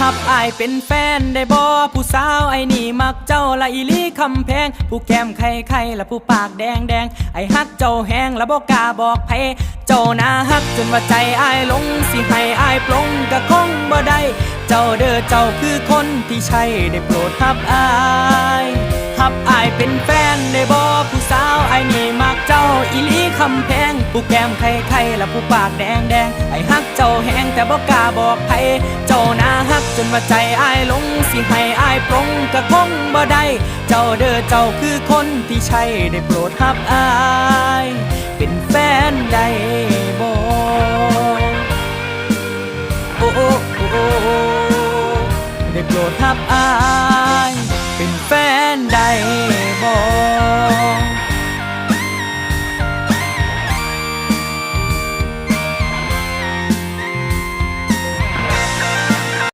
หับอายเป็นแฟนได้บ่ผู้สาวไอ้นี่มักเจ้าละอีลีคำแพง ผู้แก้มไข่ไข่ละผู้ปากแดงแดงไอ้ฮักเจ้าแหงละบ่กล้าบอกไผเจ้าน่าฮักจนว่าใจอายหลงสิให้อายปลงก็คงบ่ได้ เจ้าเด้อเจ้าคือคนที่ใช่ได้โปรดหับอายหับอายเป็นแฟนได้บ่ผู้สาวไอ้นี่มักเจ้าอีลีคำแพง ผู้แก้มไข่ไข่ละผู้ปากแดงแดงไอ้ฮักเจ้าแหงแต่บ่กล้าบอกไผเจ้าน่า ว่าใจอายลงสิให้อายปรงกะคงบ่ได้เจ้าเด้อเจ้าคือคนที่ใช่ได้โปรดฮับอาย เป็นแฟนได้บ่โอ้โอ้ได้โปรดฮับอาย เป็นแฟนได้